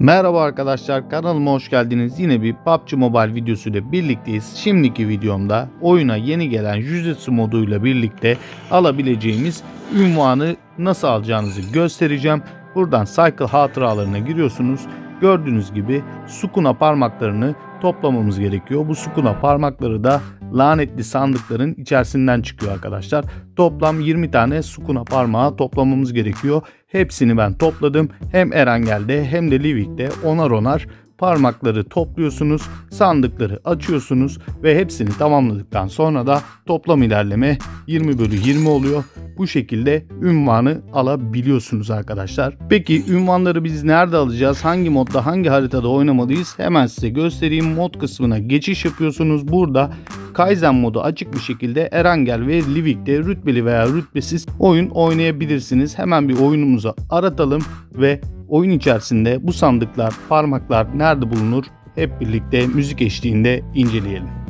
Merhaba arkadaşlar kanalıma hoş geldiniz. Yine bir PUBG Mobile videosuyla birlikteyiz. Şimdiki videomda oyuna yeni gelen Jujutsu moduyla birlikte alabileceğimiz ünvanı nasıl alacağınızı göstereceğim. Buradan Cycle hatıralarına giriyorsunuz. Gördüğünüz gibi Sukuna parmaklarını toplamamız gerekiyor. Bu Sukuna parmakları da lanetli sandıkların içerisinden çıkıyor arkadaşlar. Toplam 20 tane Sukuna parmağı toplamamız gerekiyor. Hepsini ben topladım. Hem Erangel'de hem de Livik'te onar onar parmakları topluyorsunuz, sandıkları açıyorsunuz ve hepsini tamamladıktan sonra da toplam ilerleme 20 bölü 20 oluyor. Bu şekilde ünvanı alabiliyorsunuz arkadaşlar. Peki ünvanları biz nerede alacağız? Hangi modda, hangi haritada oynamalıyız? Hemen size göstereyim. Mod kısmına geçiş yapıyorsunuz. Burada Kaizen modu açık bir şekilde Erangel ve Livik'te rütbeli veya rütbesiz oyun oynayabilirsiniz. Hemen bir oyunumuzu aratalım ve oyun içerisinde bu sandıklar, parmaklar nerede bulunur hep birlikte müzik eşliğinde inceleyelim.